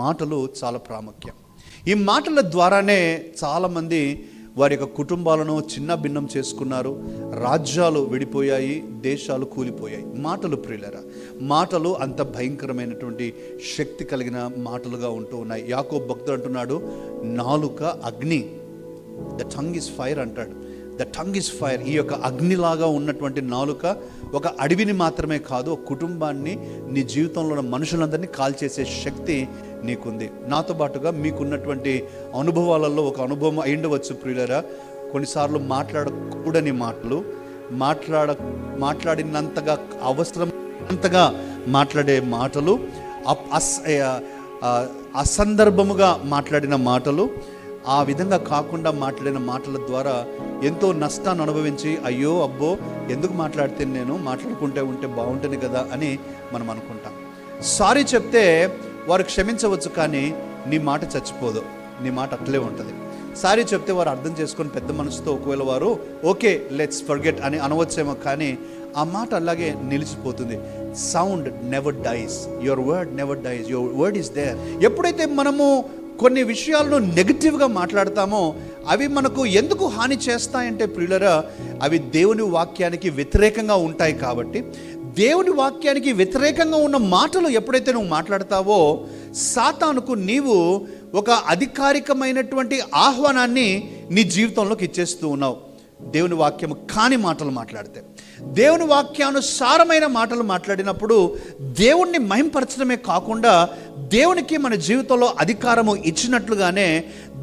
మాటలు చాలా ప్రాముఖ్యం. ఈ మాటల ద్వారానే చాలామంది వారి యొక్క కుటుంబాలను చిన్న భిన్నం చేసుకున్నారు. రాజ్యాలు విడిపోయాయి దేశాలు కూలిపోయాయి. మాటలు ప్రియులరా మాటలు అంత భయంకరమైనటువంటి శక్తి కలిగిన మాటలుగా ఉంటూ ఉన్నాయి. యాకో భక్తుడు అంటున్నాడు నాలుక అగ్ని ద టంగ్ ఇస్ ఫైర్ అంటాడు. The tongue is fire. ఈ యొక్క అగ్నిలాగా ఉన్నటువంటి నాలుక ఒక అడవిని మాత్రమే కాదు ఒక కుటుంబాన్ని నీ జీవితంలో ఉన్న మనుషులందరినీ కాల్చేసే శక్తి నీకుంది. నాతో పాటుగా మీకున్నటువంటి అనుభవాలలో ఒక అనుభవం అయిండవచ్చు ప్రియులరా. కొన్నిసార్లు మాట్లాడకూడని మాటలు మాట్లాడ మాట్లాడినంతగా అవసరం అంతగా మాట్లాడే మాటలు అప్- అస్ అసందర్భముగా మాట్లాడిన మాటలు ఆ విధంగా కాకుండా మాట్లాడిన మాటల ద్వారా ఎంతో నష్టాన్ని అనుభవించి అయ్యో అబ్బో ఎందుకు మాట్లాడితే నేను? మాట్లాడుకుంటే ఉంటే బాగుంటుంది కదా అని మనం అనుకుంటాం. సారీ చెప్తే వారు క్షమించవచ్చు కానీ నీ మాట చచ్చిపోదు. నీ మాట అట్లే ఉంటుంది. సారీ చెప్తే వారు అర్థం చేసుకొని పెద్ద మనసుతో ఒకవేళ వారు ఓకే లెట్స్ ఫర్గెట్ అని అనవచ్చేమో కానీ ఆ మాట అలాగే నిలిచిపోతుంది. Sound never dies your word never dies your word is there ఎప్పుడైతే మనము కొన్ని విషయాలను నెగిటివ్గా మాట్లాడతామో అవి మనకు ఎందుకు హాని చేస్తాయంటే ప్రియులరా అవి దేవుని వాక్యానికి వ్యతిరేకంగా ఉంటాయి కాబట్టి. దేవుని వాక్యానికి వ్యతిరేకంగా ఉన్న మాటలు ఎప్పుడైతే నువ్వు మాట్లాడతావో సాతానుకు నీవు ఒక అధికారికమైనటువంటి ఆహ్వానాన్ని నీ జీవితంలోకి ఇచ్చేస్తూ ఉన్నావు. దేవుని వాక్యము కాని మాటలు మాట్లాడితే. దేవుని వాక్యానుసారమైన మాటలు మాట్లాడినప్పుడు దేవుణ్ణి మహింపరచడమే కాకుండా దేవునికి మన జీవితంలో అధికారము ఇచ్చినట్లుగానే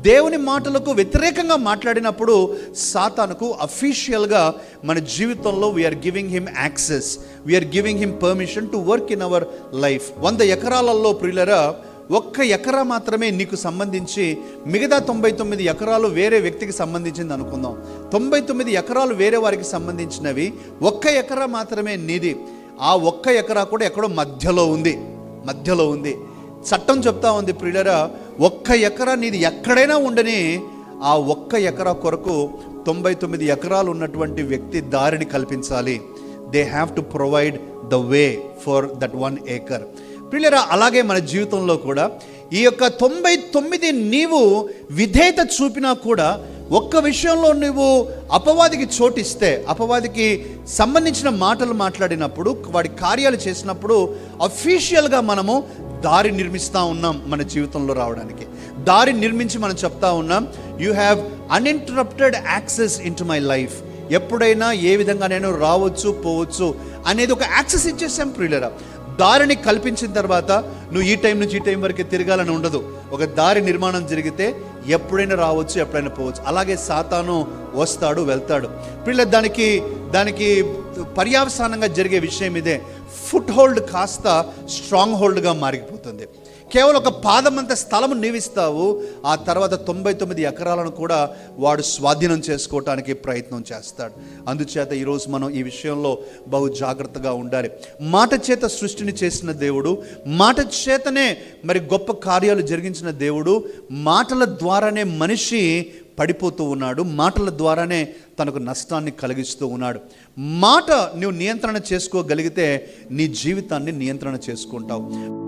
దేవుని మాటలకు వ్యతిరేకంగా మాట్లాడినప్పుడు సాతానుకు అఫీషియల్గా మన జీవితంలో we're giving him access we're giving him permission to work in our life వంద ఎకరాలలో ప్రియులరా ఒక్క ఎకరా మాత్రమే నీకు సంబంధించి మిగతా తొంభై తొమ్మిది ఎకరాలు వేరే వ్యక్తికి సంబంధించింది అనుకుందాం. తొంభై తొమ్మిది ఎకరాలు వేరే వారికి సంబంధించినవి ఒక్క ఎకరా మాత్రమే నీది. ఆ ఒక్క ఎకరా కూడా ఎక్కడో మధ్యలో ఉంది. మధ్యలో ఉంది. చట్టం చెప్తా ఉంది ప్రియులరా ఒక్క ఎకరా నీది ఎక్కడైనా ఉండని ఆ ఒక్క ఎకరా కొరకు తొంభై తొమ్మిది ఎకరాలు ఉన్నటువంటి వ్యక్తి దారిని కల్పించాలి. They have to provide the way for that one acre పిల్లరా అలాగే మన జీవితంలో కూడా ఈ యొక్క తొంభై తొమ్మిది నీవు విధేయత చూపినా కూడా ఒక్క విషయంలో నువ్వు అపవాదికి చోటిస్తే అపవాదికి సంబంధించిన మాటలు మాట్లాడినప్పుడు వాడి కార్యాలు చేసినప్పుడు అఫీషియల్గా మనము దారి నిర్మిస్తూ ఉన్నాం మన జీవితంలో రావడానికి. దారి నిర్మించి మనం చెప్తా ఉన్నాం you have uninterrupted access in my life ఎప్పుడైనా ఏ విధంగా నేను రావచ్చు పోవచ్చు అనేది ఒక యాక్సెస్ ఇచ్చేసాం ప్రియులరా. దారిని కల్పించిన తర్వాత నువ్వు ఈ టైం నుంచి ఈ టైం వరకే తిరగాలని ఉండదు. ఒక దారి నిర్మాణం జరిగితే ఎప్పుడైనా రావచ్చు ఎప్పుడైనా పోవచ్చు. అలాగే సాతాను వస్తాడు వెళ్తాడు. పిల్ల దానికి దానికి పర్యావసానంగా జరిగే విషయం ఇదే. ఫుట్ హోల్డ్ కాస్త స్ట్రాంగ్ హోల్డ్గా మారిపోతుంది. కేవలం ఒక పాదమంత స్థలం నీవిస్తావు ఆ తర్వాత తొంభై తొమ్మిది ఎకరాలను కూడా వాడు స్వాధీనం చేసుకోవటానికి ప్రయత్నం చేస్తాడు. అందుచేత ఈరోజు మనం ఈ విషయంలో బహు జాగ్రత్తగా ఉండాలి. మాట చేత సృష్టిని చేసిన దేవుడు మాట చేతనే మరి గొప్ప కార్యాలు జరిగించిన దేవుడు మాటల ద్వారానే మనిషి పడిపోతూ ఉన్నాడు మాటల ద్వారానే తనకు నష్టాన్ని కలిగిస్తూ ఉన్నాడు. మాట నువ్వు నియంత్రణ చేసుకోగలిగితే నీ జీవితాన్ని నియంత్రణ చేసుకుంటావు.